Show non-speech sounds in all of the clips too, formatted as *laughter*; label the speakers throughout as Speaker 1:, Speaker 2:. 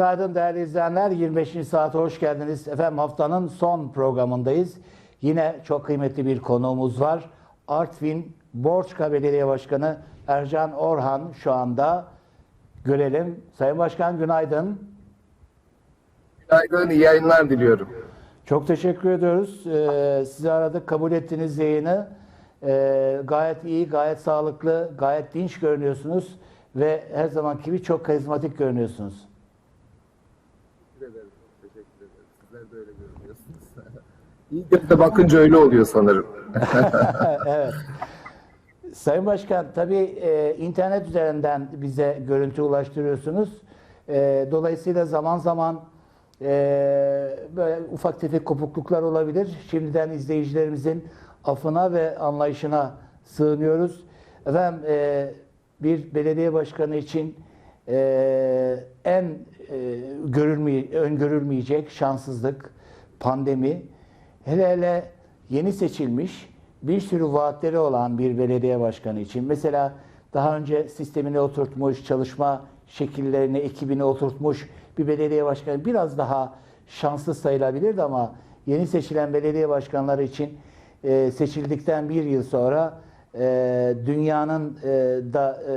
Speaker 1: Günaydın değerli izleyenler. 25. saate hoş geldiniz. Efendim haftanın son programındayız. Yine çok kıymetli bir konuğumuz var. Artvin Borçka Belediye Başkanı Ercan Orhan şu anda görelim. Sayın Başkan günaydın.
Speaker 2: Günaydın, iyi yayınlar diliyorum.
Speaker 1: Çok teşekkür ediyoruz. Ee, sizi aradık, kabul ettiniz yayını. Ee, gayet iyi, gayet sağlıklı, gayet dinç görünüyorsunuz ve her zamanki gibi çok karizmatik görünüyorsunuz.
Speaker 2: Teşekkür ederim, teşekkür ederim. Sizler de öyle görünüyorsunuz. İyi gözle bakınca öyle oluyor sanırım. *laughs*
Speaker 1: evet. Sayın Başkan, tabii e, internet üzerinden bize görüntü ulaştırıyorsunuz. E, dolayısıyla zaman zaman e, böyle ufak tefek kopukluklar olabilir. Şimdiden izleyicilerimizin affına ve anlayışına sığınıyoruz. Efendim, e, bir belediye başkanı için e, en e, görülmeye, öngörülmeyecek şanssızlık, pandemi, hele hele yeni seçilmiş bir sürü vaatleri olan bir belediye başkanı için mesela daha önce sistemini oturtmuş, çalışma şekillerini, ekibini oturtmuş bir belediye başkanı biraz daha şanslı sayılabilirdi ama yeni seçilen belediye başkanları için e, seçildikten bir yıl sonra e, dünyanın e, da e,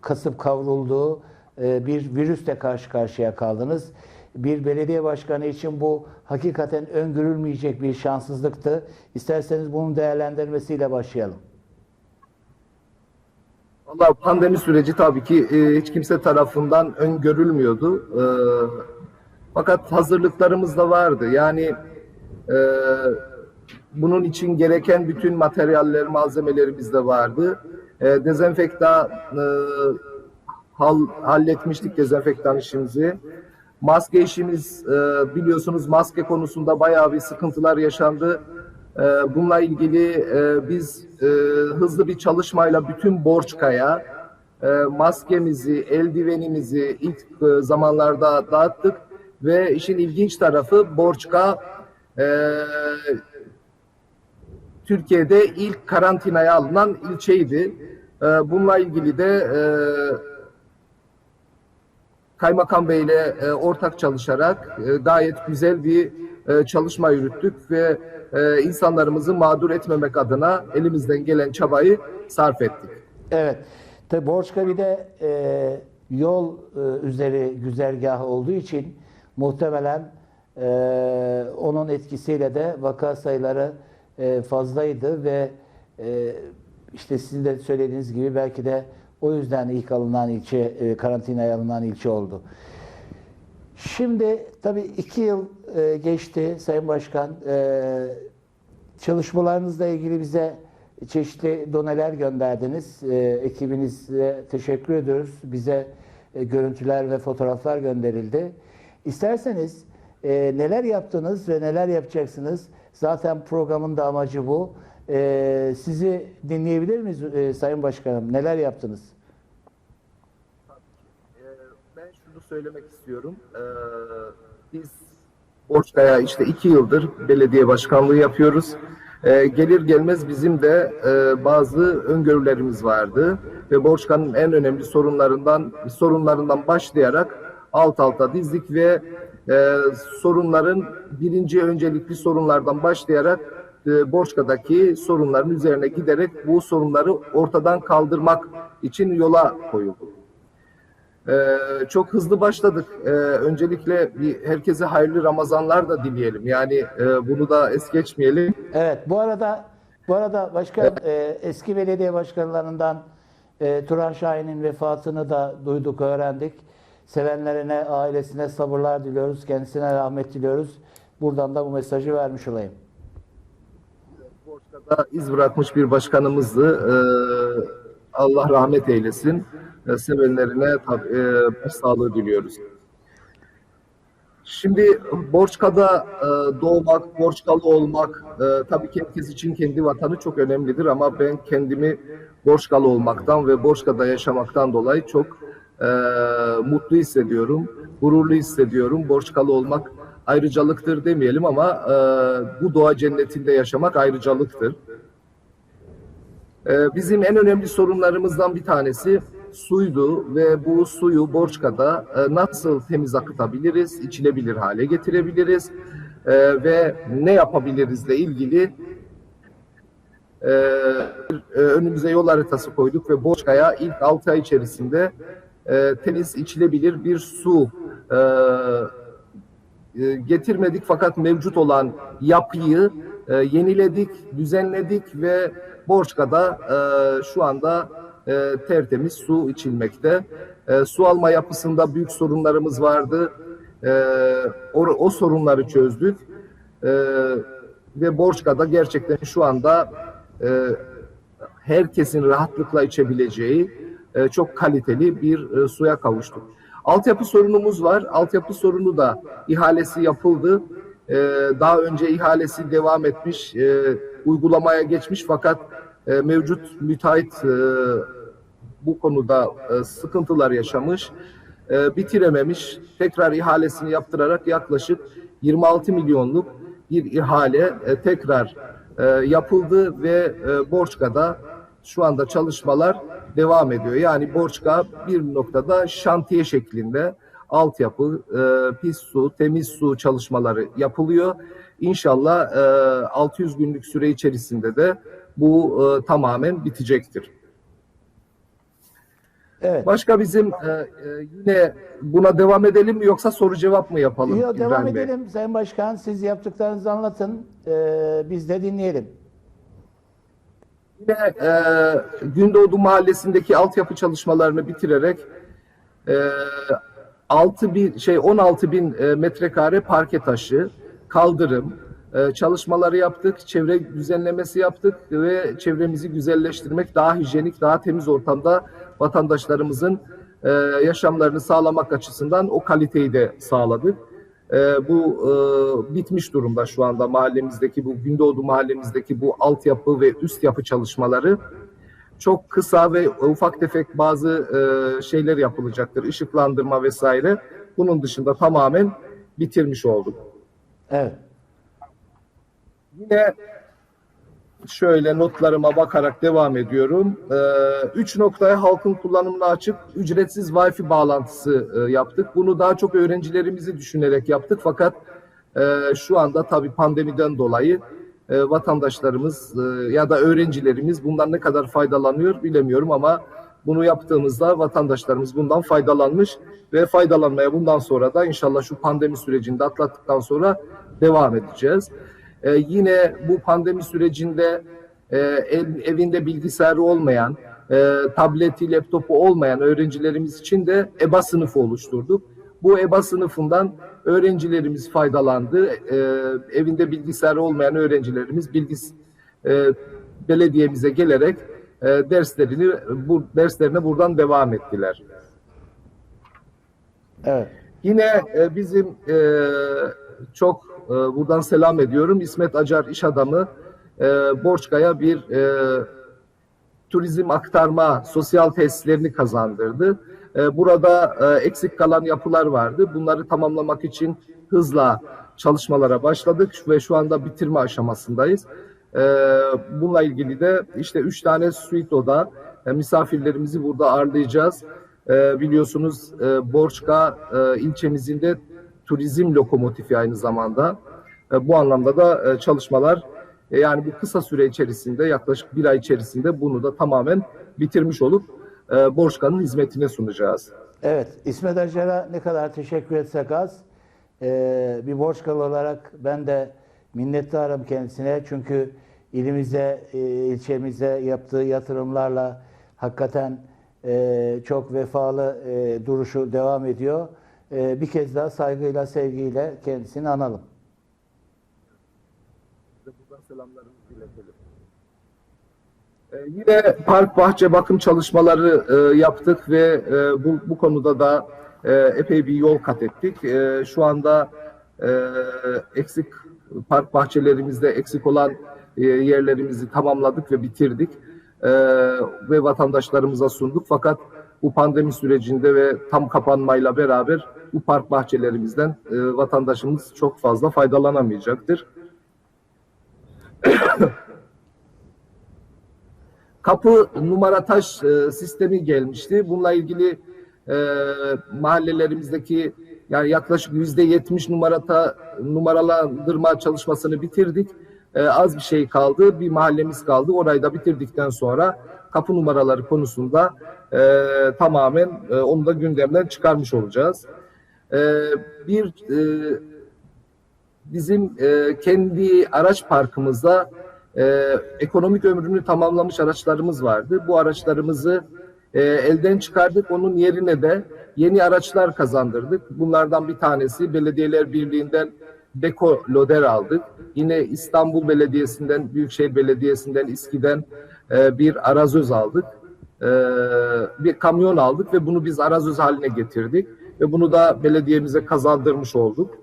Speaker 1: kasıp kavrulduğu e, bir virüsle karşı karşıya kaldınız. Bir belediye başkanı için bu hakikaten öngörülmeyecek bir şanssızlıktı. İsterseniz bunun değerlendirmesiyle başlayalım.
Speaker 2: Valla pandemi süreci tabii ki e, hiç kimse tarafından öngörülmüyordu. E, fakat hazırlıklarımız da vardı. Yani e, bunun için gereken bütün materyaller, malzemelerimiz de vardı. E, e, hal, halletmiştik dezenfektan işimizi. Maske işimiz e, biliyorsunuz maske konusunda bayağı bir sıkıntılar yaşandı. E, bununla ilgili e, biz e, hızlı bir çalışmayla bütün Borçka'ya e, maskemizi, eldivenimizi ilk zamanlarda dağıttık ve işin ilginç tarafı Borçka Türkiye'de ilk karantinaya alınan ilçeydi. E, bununla ilgili de Kaymakam Bey ile e, ortak çalışarak e, gayet güzel bir e, çalışma yürüttük ve e, insanlarımızı mağdur etmemek adına elimizden gelen çabayı sarf ettik.
Speaker 1: Evet. Tabi Borçka bir de e, yol e, üzeri güzergah olduğu için muhtemelen e, onun etkisiyle de vaka sayıları e, fazlaydı ve e, işte sizin de söylediğiniz gibi belki de o yüzden ilk alınan ilçe, e, karantinaya alınan ilçe oldu. Şimdi tabii iki yıl e, geçti Sayın Başkan. E, çalışmalarınızla ilgili bize çeşitli doneler gönderdiniz. E, ekibinize teşekkür ediyoruz. Bize e, görüntüler ve fotoğraflar gönderildi. İsterseniz e, neler yaptınız ve neler yapacaksınız? Zaten programın da amacı bu. E, sizi dinleyebilir miyiz e, Sayın Başkanım? Neler yaptınız?
Speaker 2: Ee, Ben şunu söylemek istiyorum. Ee, Biz Borçka'ya işte iki yıldır belediye başkanlığı yapıyoruz. Ee, Gelir gelmez bizim de e, bazı öngörülerimiz vardı ve Borçka'nın en önemli sorunlarından sorunlarından başlayarak alt alta dizdik ve e, sorunların birinci öncelikli sorunlardan başlayarak e, Borçka'daki sorunların üzerine giderek bu sorunları ortadan kaldırmak için yola koyulduk. Ee, çok hızlı başladık. Ee, öncelikle bir herkese hayırlı Ramazanlar da dileyelim. Yani e, bunu da es geçmeyelim.
Speaker 1: Evet, bu arada bu arada başkan e, eski belediye başkanlarından e, Turan Şahin'in vefatını da duyduk, öğrendik. Sevenlerine, ailesine sabırlar diliyoruz, kendisine rahmet diliyoruz. Buradan da bu mesajı vermiş olayım.
Speaker 2: Borçka'da iz bırakmış bir başkanımızdı. Ee, Allah rahmet eylesin. Ee, sevenlerine e, başsağlığı diliyoruz. Şimdi Borçka'da e, doğmak, Borçkalı olmak e, tabii ki herkes için kendi vatanı çok önemlidir ama ben kendimi Borçkalı olmaktan ve Borçka'da yaşamaktan dolayı çok e, mutlu hissediyorum, gururlu hissediyorum. Borçkalı olmak ayrıcalıktır demeyelim ama e, bu doğa cennetinde yaşamak ayrıcalıktır. E, bizim en önemli sorunlarımızdan bir tanesi suydu ve bu suyu Borçka'da e, nasıl temiz akıtabiliriz, içilebilir hale getirebiliriz e, ve ne yapabilirizle ilgili e, e, önümüze yol haritası koyduk ve Borçka'ya ilk 6 ay içerisinde e, temiz içilebilir bir su e, e, getirmedik fakat mevcut olan yapıyı e, yeniledik, düzenledik ve Borçka'da e, şu anda tertemiz su içilmekte. Su alma yapısında büyük sorunlarımız vardı. O, sorunları çözdük. Ve Borçka'da gerçekten şu anda herkesin rahatlıkla içebileceği çok kaliteli bir suya kavuştuk. Altyapı sorunumuz var. Altyapı sorunu da ihalesi yapıldı. E, daha önce ihalesi devam etmiş, e, uygulamaya geçmiş fakat e, mevcut müteahhit e, bu konuda e, sıkıntılar yaşamış, e, bitirememiş. Tekrar ihalesini yaptırarak yaklaşık 26 milyonluk bir ihale e, tekrar e, yapıldı ve e, Borçka'da şu anda çalışmalar devam ediyor. Yani Borçka bir noktada şantiye şeklinde altyapı, e, pis su, temiz su çalışmaları yapılıyor. İnşallah e, 600 günlük süre içerisinde de bu e, tamamen bitecektir.
Speaker 1: Evet.
Speaker 2: Başka bizim e, e, yine buna devam edelim mi yoksa soru cevap mı yapalım?
Speaker 1: Yo, devam
Speaker 2: Bey?
Speaker 1: edelim Sayın Başkan. Siz yaptıklarınızı anlatın. Ee, biz de dinleyelim.
Speaker 2: Yine e, Gündoğdu Mahallesi'ndeki altyapı çalışmalarını bitirerek e, 6 bin şey 16 bin e, metrekare parke taşı, kaldırım e, çalışmaları yaptık, çevre düzenlemesi yaptık ve çevremizi güzelleştirmek, daha hijyenik, daha temiz ortamda vatandaşlarımızın e, yaşamlarını sağlamak açısından o kaliteyi de sağladık. E, bu e, bitmiş durumda şu anda mahallemizdeki bu Gündoğdu mahallemizdeki bu altyapı ve üst yapı çalışmaları çok kısa ve ufak tefek bazı e, şeyler yapılacaktır. Işıklandırma vesaire. Bunun dışında tamamen bitirmiş olduk.
Speaker 1: Evet.
Speaker 2: Yine şöyle notlarıma bakarak devam ediyorum. Ee, üç noktaya halkın kullanımına açık ücretsiz Wi-Fi bağlantısı e, yaptık. Bunu daha çok öğrencilerimizi düşünerek yaptık. Fakat e, şu anda tabii pandemiden dolayı e, vatandaşlarımız e, ya da öğrencilerimiz bundan ne kadar faydalanıyor bilemiyorum ama bunu yaptığımızda vatandaşlarımız bundan faydalanmış ve faydalanmaya bundan sonra da inşallah şu pandemi sürecinde atlattıktan sonra devam edeceğiz. Ee, yine bu pandemi sürecinde e, ev- evinde bilgisayarı olmayan, e, tableti, laptopu olmayan öğrencilerimiz için de EBA sınıfı oluşturduk. Bu EBA sınıfından öğrencilerimiz faydalandı. E, evinde bilgisayarı olmayan öğrencilerimiz bilgis e, belediyemize gelerek e, derslerini bu derslerine buradan devam ettiler.
Speaker 1: Evet.
Speaker 2: Yine e, bizim e, çok e, buradan selam ediyorum. İsmet Acar iş adamı e, Borçka'ya bir e, turizm aktarma sosyal tesislerini kazandırdı. E, burada e, eksik kalan yapılar vardı. Bunları tamamlamak için hızla çalışmalara başladık ve şu anda bitirme aşamasındayız. E, bununla ilgili de işte üç tane suite oda e, misafirlerimizi burada ağırlayacağız. E, biliyorsunuz e, Borçka e, ilçemizin de turizm lokomotifi aynı zamanda. E, bu anlamda da e, çalışmalar e, yani bu kısa süre içerisinde yaklaşık bir ay içerisinde bunu da tamamen bitirmiş olup Borçka'nın hizmetine sunacağız.
Speaker 1: Evet. İsmet Acar'a ne kadar teşekkür etsek az. Bir Borçkalı olarak ben de minnettarım kendisine. Çünkü ilimize, e, ilçemize yaptığı yatırımlarla hakikaten çok vefalı duruşu devam ediyor. E, bir kez daha saygıyla, sevgiyle kendisini analım.
Speaker 2: Ee, yine park bahçe bakım çalışmaları e, yaptık ve e, bu, bu konuda da e, epey bir yol kat ettik. Şu anda eksik park bahçelerimizde eksik olan yerlerimizi tamamladık ve bitirdik. Ve vatandaşlarımıza sunduk. Fakat bu pandemi sürecinde ve tam kapanmayla beraber bu park bahçelerimizden e, vatandaşımız çok fazla faydalanamayacaktır. *coughs* kapı numara taş e, sistemi gelmişti. Bununla ilgili e, mahallelerimizdeki yani yaklaşık yüzde yetmiş numarata numaralandırma çalışmasını bitirdik. E, az bir şey kaldı. Bir mahallemiz kaldı. Orayı da bitirdikten sonra kapı numaraları konusunda e, tamamen e, onu da gündemden çıkarmış olacağız. E, bir e, bizim e, kendi araç parkımızda e, ekonomik ömrünü tamamlamış araçlarımız vardı. Bu araçlarımızı elden çıkardık. Onun yerine de yeni araçlar kazandırdık. Bunlardan bir tanesi Belediyeler Birliği'nden Beko Loder aldık. Yine İstanbul Belediyesi'nden, Büyükşehir Belediyesi'nden, İSKİ'den e, bir arazöz aldık. E, bir kamyon aldık ve bunu biz arazöz haline getirdik. Ve bunu da belediyemize kazandırmış olduk.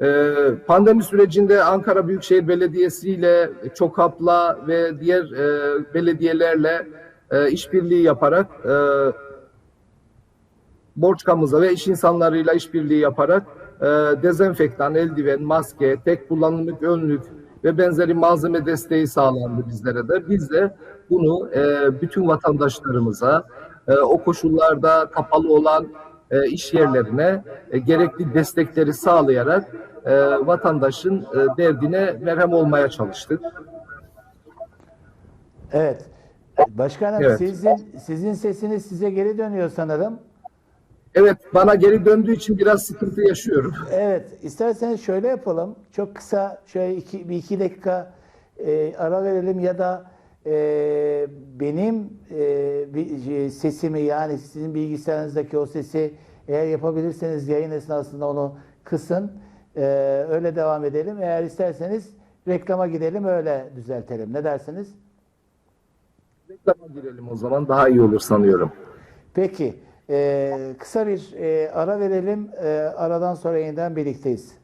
Speaker 2: Ee, Pandemi sürecinde Ankara Büyükşehir Belediyesi ile ÇOKAP'la ve diğer e, belediyelerle e, işbirliği yaparak e, Borçkamıza ve iş insanlarıyla işbirliği yaparak e, dezenfektan, eldiven, maske, tek kullanımlık önlük ve benzeri malzeme desteği sağlandı bizlere de. Biz de bunu bütün vatandaşlarımıza e, o koşullarda kapalı olan e, iş yerlerine e, gerekli destekleri sağlayarak e, vatandaşın e, derdine merhem olmaya çalıştık.
Speaker 1: Evet. Başkanım
Speaker 2: Evet.
Speaker 1: sizin sizin sesiniz size geri dönüyor sanırım.
Speaker 2: Evet, bana geri döndüğü için biraz sıkıntı yaşıyorum.
Speaker 1: Evet, isterseniz şöyle yapalım. Çok kısa, şöyle iki, bir iki dakika e, ara verelim ya da e, benim e, bir, e, sesimi yani sizin bilgisayarınızdaki o sesi eğer yapabilirseniz yayın esnasında onu kısın. E, öyle devam edelim. Eğer isterseniz reklama gidelim öyle düzeltelim. Ne dersiniz?
Speaker 2: Reklama girelim o zaman daha iyi olur sanıyorum.
Speaker 1: Peki, e, kısa bir e, ara verelim. E, aradan sonra yeniden birlikteyiz.